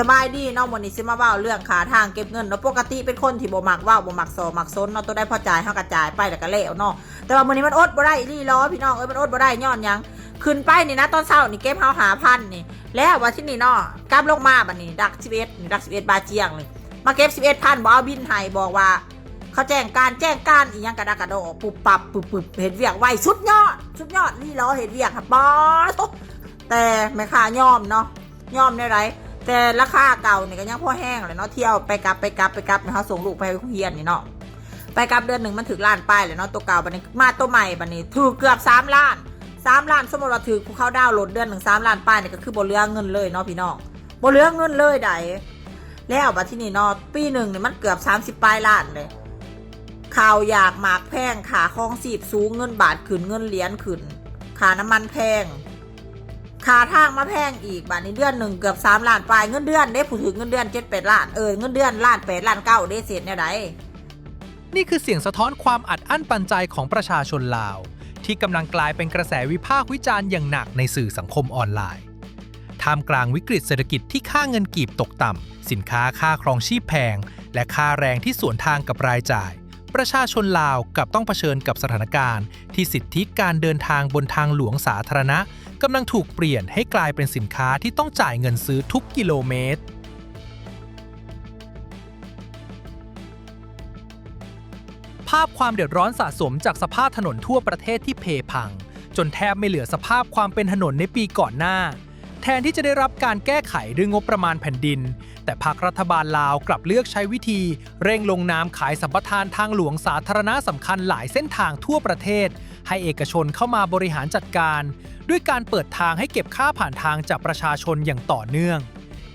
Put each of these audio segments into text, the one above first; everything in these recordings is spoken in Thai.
สบายดีเนาะวันนี้สิมาเว่าเรื่องขาทางเก็บเงินเนาะปกติเป็นคนที่บ่มักเว่าบ่มักโซมักซนเนาะตัวได้พอจ่ายเฮากระจายไปแล้วก็แล้วเนาะแต่ว่ามื้อนี้มันอดบ่ได้อีหลีล้อพี่น้องเอ้ยมันอดบ่ได้ย้อนหยังขึ้นไปนี่นะตอนเช้านี่เก็บเฮาหาพันนี่ แล้วว่าที่นี่เนาะกลับลงมาบัดนี้ดัก11นี่ดัก11บาทเจียงเลยมาเก็บ11พันบ่เอาบินให้บอกว่า เขาแจ้งการแจ้งการอีหยังกระดากกระโดดปุบปับปุบปุบเห็นเวียกไวสุดยอดสุดยอดนี่ล้อเห็นเวียกค่ะป๊อดแต่แม่ค้ายอมเนาะยอมได้ไร แต่ราคาเก่าเนี่ยก็ยังพอแห้งเลยเนาะเที่ยวไปกลับไปกลับไปกลับนะคะส่งลูกไปเรียนนี่เนาะไปกลับเดือนหนึ่งมันถึงล้านป้ายเลยเนาะตัวเก่าบันนี้มาตัวใหม่บันนี้ถูกเกือบสามล้านสามล้านสมมติว่าถือภูเขาดาวโหลดเดือนหนึ่งสามล้านป้ายเนี่ยก็คือบ่เหลือเงินเลยเนาะพี่น้องบ่เหลือเงินเลยใดแล้วบัดที่นี่เนาะปีหนึ่งเนี่ยมันเกือบสามสิบปลายล้านเลยข่าวอยากหมากแพงขาคลองสีบสูงเงินบาทขึ้นเงินเหรียญขึ้นขาน้ำมันแพง ค่าทางมาแพงอีกบาทนี้เดือนหนึ่งเกือบสามล้านปลายเงินเดือนได้ผู้ถือเงินเดือนเจ็ดแปดล้านเออเงินเดือนล้านแปดล้านเก้าได้เศษเนี่ยไดนี่คือเสียงสะท้อนความอัดอั้นปันใจของประชาชนลาว ที่กำลังกลายเป็นกระแสวิพากษ์วิจารณ์อย่างหนักในสื่อสังคมออนไลน์ท่ามกลางวิกฤตเศรษฐกิจที่ค่าเงินกีบตกต่ำสินค้าค่าครองชีพแพง และค่าแรงที่สวนทางกับรายจ่าย ประชาชนลาวกับต้องเผชิญกับสถานการณ์ ที่สิทธิการเดินทางบนทางหลวงสาธารณะ กำลังถูกเปลี่ยนให้กลายเป็นสินค้าที่ต้องจ่ายเงินซื้อทุกกิโลเมตร ภาพความเดือดร้อนสะสมจากสภาพถนนทั่วประเทศที่เพพัง จนแทบไม่เหลือสภาพความเป็นถนนในปีก่อนหน้า แทนที่จะได้รับการแก้ไขด้วยงบประมาณแผ่นดิน แต่ภาครัฐบาลลาวกลับเลือกใช้วิธี เร่งลงนามขายสัมปทานทางหลวงสาธารณะสำคัญหลายเส้นทางทั่วประเทศ ให้เอกชนเข้ามาบริหารจัดการ ด้วยการเปิดทางให้เก็บค่าผ่านทางจากประชาชนอย่างต่อเนื่อง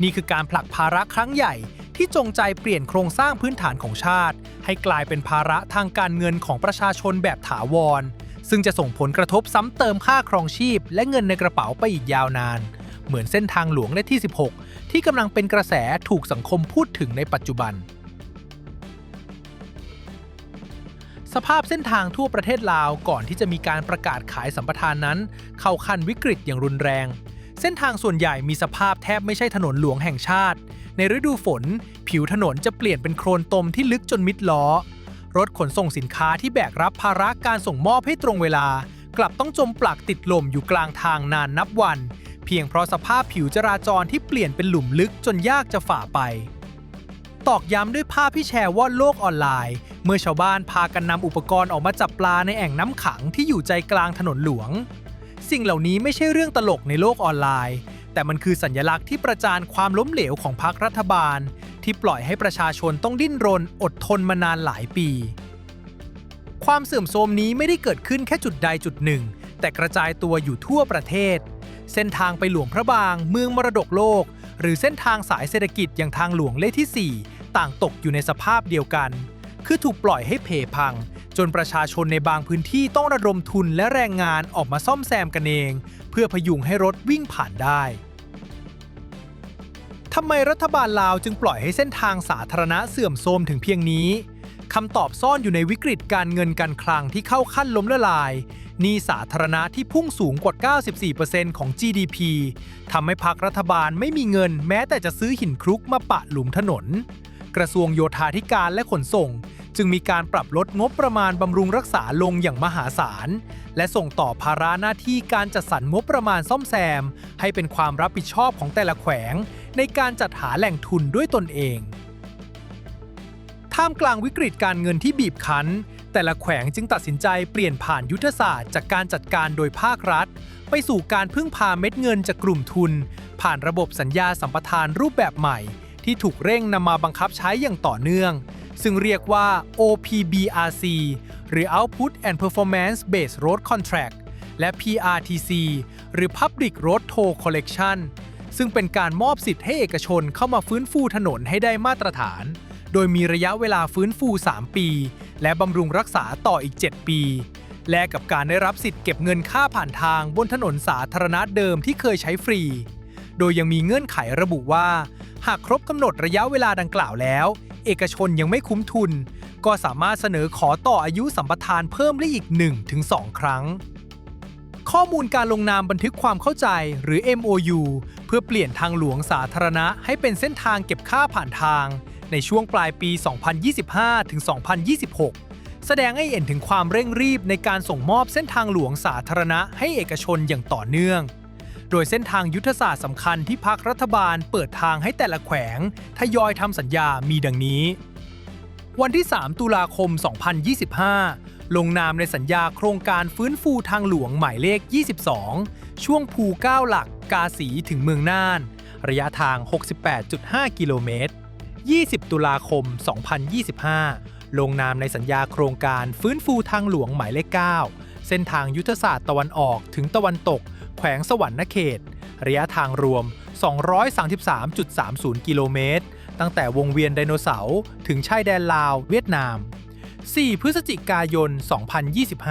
นี่คือการผลักภาระครั้งใหญ่ที่จงใจเปลี่ยนโครงสร้างพื้นฐานของชาติ ให้กลายเป็นภาระทางการเงินของประชาชนแบบถาวร ซึ่งจะส่งผลกระทบซ้ำเติมค่าครองชีพ และเงินในกระเป๋าไปอีกยาวนาน เหมือนเส้นทางหลวงเลขที่ 16 ที่กำลังเป็นกระแสถูกสังคมพูดถึงในปัจจุบัน สภาพเส้นทางทั่วประเทศลาวก่อนที่จะมีการประกาศขายสัมปทานนั้น เข้าขั้นวิกฤตอย่างรุนแรง เส้นทางส่วนใหญ่มีสภาพแทบไม่ใช่ถนนหลวงแห่งชาติ ในฤดูฝน ผิวถนนจะเปลี่ยนเป็นโคลนตมที่ลึกจนมิดล้อ รถขนส่งสินค้าที่แบกรับภาระการส่งมอบให้ตรงเวลา กลับต้องจมปลักติดลมอยู่กลางทางนานนับวัน เพียงเพราะสภาพผิวจราจรที่เปลี่ยนเป็นหลุมลึกจนยากจะฝ่าไป ตอกย้ำด้วยภาพที่แชร์ว่อนโลกออนไลน์ เมื่อชาวบ้านพากันนำอุปกรณ์ออกมาจับปลาในแอ่งน้ำขังที่อยู่ใจกลางถนนหลวง สิ่งเหล่านี้ไม่ใช่เรื่องตลกในโลกออนไลน์ แต่มันคือสัญลักษณ์ที่ประจานความล้มเหลวของพรรครัฐบาล ที่ปล่อยให้ประชาชนต้องดิ้นรน อดทนมานานหลายปี ความเสื่อมโทรมนี้ไม่ได้เกิดขึ้นแค่จุดใดจุดหนึ่ง แต่กระจายตัวอยู่ทั่วประเทศ เส้นทางไปหลวงพระบาง เมืองมรดกโลก หรือเส้นทางสายเศรษฐกิจอย่างทางหลวงเลขที่ 4 ต่างตกอยู่ในสภาพเดียวกัน คือถูกปล่อยให้เพพัง จนประชาชนในบางพื้นที่ต้องระดมทุนและแรงงานออกมาซ่อมแซมกันเอง เพื่อพยุงให้รถวิ่งผ่านได้ทำไมรัฐบาลลาวจึงปล่อยให้เส้นทางสาธารณะเสื่อมโทรมถึงเพียงนี้คำตอบซ่อนอยู่ในวิกฤตการเงินการคลังที่เข้าขั้นล้มละลายหนี้สาธารณะที่พุ่งสูงกว่า 94%ของ GDP ทำให้พรรครัฐบาลไม่มีเงินแม้แต่จะซื้อหินคลุกมาปะหลุมถนน กระทรวงโยธาธิการและขนส่ง จึงมีการปรับลดงบประมาณบำรุงรักษาลงอย่างมหาศาล และส่งต่อภาระหน้าที่การจัดสรรงบประมาณซ่อมแซม ให้เป็นความรับผิดชอบของแต่ละแขวง ในการจัดหาแหล่งทุนด้วยตนเอง ท่ามกลางวิกฤตการเงินที่บีบคั้น แต่ละแขวงจึงตัดสินใจเปลี่ยนผ่านยุทธศาสตร์จากการจัดการโดยภาครัฐ ไปสู่การพึ่งพาเม็ดเงินจากกลุ่มทุน ผ่านระบบสัญญาสัมปทานรูปแบบใหม่ ที่ถูกเร่งนำมาบังคับใช้อย่างต่อเนื่อง ซึ่งเรียกว่า OPBRC หรือ Output and Performance Based Road Contract และ PRTC หรือ Public Road Toll Collection ซึ่งเป็นการมอบสิทธิ์ให้เอกชนเข้ามาฟื้นฟูถนนให้ได้มาตรฐาน โดยมีระยะเวลาฟื้นฟู 3 ปี และบำรุงรักษาต่ออีก 7 ปี แลกกับการได้รับสิทธิ์เก็บเงินค่าผ่านทางบนถนนสาธารณะเดิมที่เคยใช้ฟรี โดยยังมีเงื่อนไขระบุว่า หากครบกำหนดระยะเวลาดังกล่าวแล้ว เอกชนยังไม่คุ้มทุน ก็สามารถเสนอขอต่ออายุสัมปทานเพิ่มได้อีก 1-2 ครั้ง ข้อมูลการลงนามบันทึกความเข้าใจหรือ MOU เพื่อเปลี่ยนทางหลวงสาธารณะให้เป็นเส้นทางเก็บค่าผ่านทาง ในช่วงปลายปี 2025ถึง2026 แสดงให้เห็นถึงความเร่งรีบในการส่งมอบเส้นทางหลวงสาธารณะให้เอกชนอย่างต่อเนื่อง ดยเส้นทางยุทธศาสตร์สำคัญที่พักรัฐบาลเปิดทางให้แต่ละแขวง ทยอยทำสัญญามีดังนี้ วันที่ 3 ตุลาคม 2025 ลงนามในสัญญาโครงการฟื้นฟูทางหลวงหมายเลข 22 ช่วงภูเก้าหลักกาสีถึงเมืองน่าน ระยะทาง 68.5 กิโลเมตร 20 ตุลาคม 2025 ลงนามในสัญญาโครงการฟื้นฟูทางหลวงหมายเลข 9 เส้นทางยุทธศาสตร์ตะวันออกถึงตะวันตก แขวงสวรรณเขต ระยะทางรวม 233.30 กิโลเมตร ตั้งแต่วงเวียนไดโนเสาร์ถึงชายแดนลาว เวียดนาม 4 พฤศจิกายน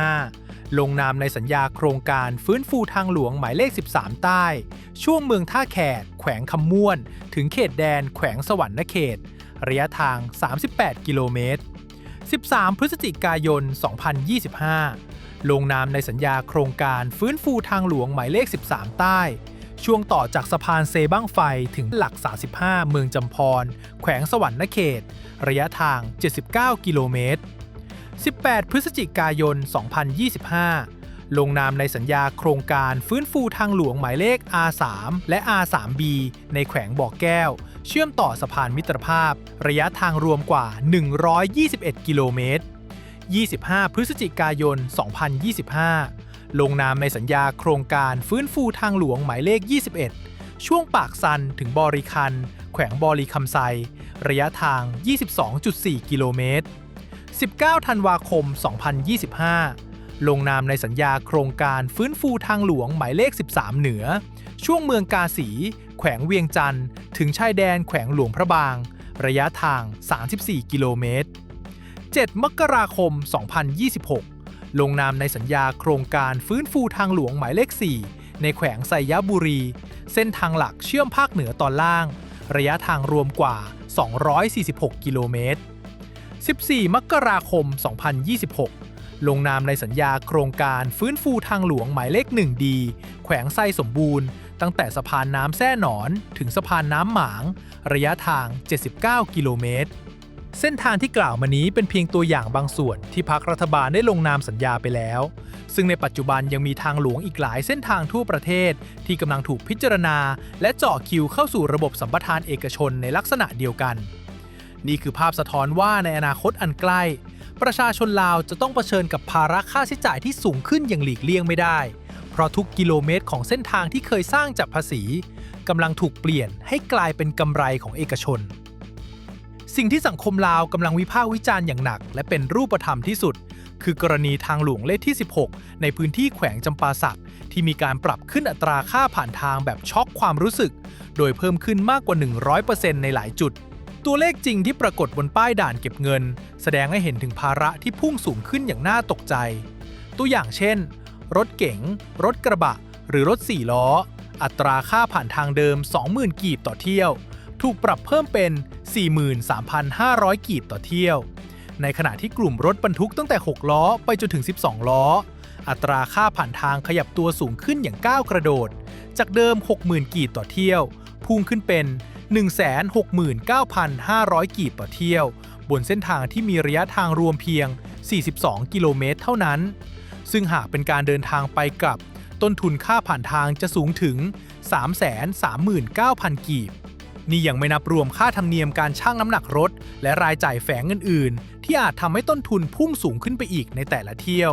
2025 ลงนามในสัญญาโครงการฟื้นฟูทางหลวงหมายเลข 13 ใต้ ช่วงเมืองท่าแขก แขวงคำม่วน ถึงเขตแดน แขวงสวรรณเขต ระยะทาง 38 กิโลเมตร 13 พฤศจิกายน 2025 ลงนามในสัญญาโครงการฟื้นฟูทางหลวงหมายเลข 13 ใต้ ช่วงต่อจากสะพานเซบ้างไฟถึงหลัก 35 เมืองจำพร แขวงสวรรณเขต ระยะทาง 79 กิโลเมตร 18 พฤศจิกายน 2025 ลงนามในสัญญาโครงการฟื้นฟูทางหลวงหมายเลข R3 และ R3B ในแขวงบ่อแก้ว เชื่อมต่อสะพานมิตรภาพ ระยะทางรวมกว่า 121 กิโลเมตร 25 พฤศจิกายน 2025 ลงนามในสัญญาโครงการฟื้นฟูทางหลวงหมายเลข 21 ช่วงปากซันถึงบอริคัน แขวงบอรีคำไซ ระยะทาง 22.4 กิโลเมตร 19 ธันวาคม 2025 ลงนามในสัญญาโครงการฟื้นฟูทางหลวงหมายเลข 13 เหนือ ช่วงเมืองกาสี แขวงเวียงจันทร์ ถึงชายแดนแขวงหลวงพระบาง ระยะทาง 34 กิโลเมตร 7 มกราคม 2026 ลงนามในสัญญาโครงการฟื้นฟูทางหลวงหมายเลข 4 ในแขวงไซยบุรี เส้นทางหลักเชื่อมภาคเหนือตอนล่าง ระยะทางรวมกว่า 246 กิโลเมตร 14 มกราคม 2026 ลงนามในสัญญาโครงการฟื้นฟูทางหลวงหมายเลข1ดีแขวงไซสมบูรณ์ ตั้งแต่สะพานน้ำแซ่หนอน ถึงสะพานน้ำหมาง ระยะทาง 79 กิโลเมตร เส้นทางที่กล่าวมานี้เป็นเพียงตัวอย่างบางส่วนที่พักรัฐบาลได้ลงนามสัญญาไปแล้ว ซึ่งในปัจจุบันยังมีทางหลวงอีกหลายเส้นทางทั่วประเทศ ที่กำลังถูกพิจารณา และเจาะคิวเข้าสู่ระบบสัมปทานเอกชนในลักษณะเดียวกัน นี่คือภาพสะท้อนว่าในอนาคตอันใกล้ ประชาชนลาวจะต้องเผชิญกับภาระค่าใช้จ่ายที่สูงขึ้นอย่างหลีกเลี่ยงไม่ได้ เพราะทุกกิโลเมตรของเส้นทางที่เคยสร้างจากภาษีกำลังถูกเปลี่ยนให้กลายเป็นกำไรของเอกชน สิ่งที่สังคมลาวกำลังวิพากษ์วิจารณ์อย่างหนัก และเป็นรูปธรรมที่สุด คือกรณีทางหลวงเลขที่ 16 ในพื้นที่แขวงจำปาสักที่มีการปรับขึ้นอัตราค่าผ่านทางแบบช็อกความรู้สึก โดยเพิ่มขึ้นมากกว่า 100%ในหลายจุด ตัวเลขจริงที่ปรากฏบนป้ายด่านเก็บเงิน แสดงให้เห็นถึงภาระที่พุ่งสูงขึ้นอย่างน่าตกใจ ตัวอย่างเช่น รถเก๋ง รถกระบะ หรือรถ4ล้อ อัตราค่าผ่านทางเดิม 20,000 กีบต่อเที่ยว ถูกปรับเพิ่มเป็น 43,500 กีบต่อเที่ยว ในขณะที่กลุ่มรถบรรทุกตั้งแต่ 6 ล้อไปจนถึง 12 ล้อ อัตราค่าผ่านทางขยับตัวสูงขึ้นอย่างก้าวกระโดด จากเดิม 60,000 กีบต่อเที่ยว พุ่งขึ้นเป็น 169,500 กีบต่อเที่ยว บนเส้นทางที่มีระยะทางรวมเพียง 42 กิโลเมตรเท่านั้น ซึ่งหากเป็นการเดินทางไปกลับ ต้นทุนค่าผ่านทางจะสูงถึง 339,000 กีบ นี่ยังไม่นับรวมค่าธรรมเนียมการชั่งน้ำหนักรถ และรายจ่ายแฝงอื่นๆ ที่อาจทำให้ต้นทุนพุ่งสูงขึ้นไปอีกในแต่ละเที่ยว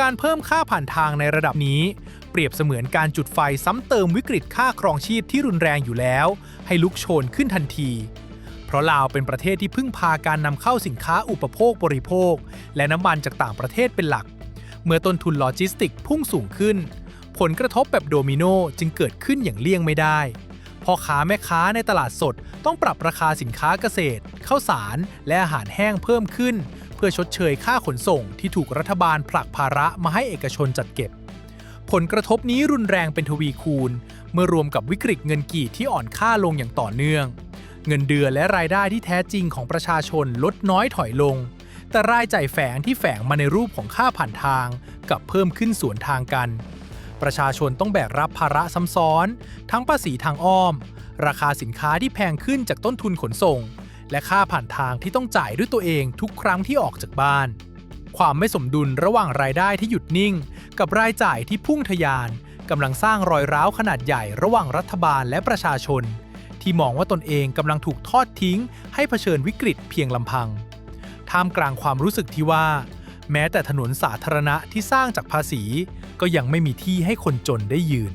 การเพิ่มค่าผ่านทางในระดับนี้ เปรียบเสมือนการจุดไฟซ้ำเติมวิกฤตค่าครองชีพที่รุนแรงอยู่แล้ว ให้ลุกโชนขึ้นทันที เพราะลาวเป็นประเทศที่พึ่งพาการนำเข้าสินค้าอุปโภคบริโภค และน้ำมันจากต่างประเทศเป็นหลัก เมื่อต้นทุนโลจิสติกพุ่งสูงขึ้น ผลกระทบแบบโดมิโนจึงเกิดขึ้นอย่างเลี่ยงไม่ได้ พ่อค้าแม่ค้าในตลาดสดต้องปรับราคาสินค้าเกษตรข้าวสาร และอาหารแห้งเพิ่มขึ้น เพื่อชดเชยค่าขนส่งที่ถูกรัฐบาลผลักภาระมาให้เอกชนจัดเก็บ ผลกระทบนี้รุนแรงเป็นทวีคูณ เมื่อรวมกับวิกฤตเงินกีดที่อ่อนค่าลงอย่างต่อเนื่อง เงินเดือนและรายได้ที่แท้จริงของประชาชนลดน้อยถอยลง แต่รายจ่ายแฝงที่แฝงมาในรูปของค่าผ่านทางกับเพิ่มขึ้นสวนทางกัน ประชาชนต้องแบกรับภาระซ้ำซ้อน ทั้งภาษีทางอ้อม ราคาสินค้าที่แพงขึ้นจากต้นทุนขนส่ง และค่าผ่านทางที่ต้องจ่ายด้วยตัวเองทุกครั้งที่ออกจากบ้าน ความไม่สมดุลระหว่างรายได้ที่หยุดนิ่ง กับรายจ่ายที่พุ่งทะยานกำลังสร้างรอยร้าวขนาดใหญ่ระหว่างรัฐบาลและประชาชน ที่มองว่าตนเองกำลังถูกทอดทิ้ง ให้เผชิญวิกฤตเพียงลำพัง ท่ามกลางความรู้สึกที่ว่า แม้แต่ถนนสาธารณะที่สร้างจากภาษี ก็ยังไม่มีที่ให้คนจนได้ยืน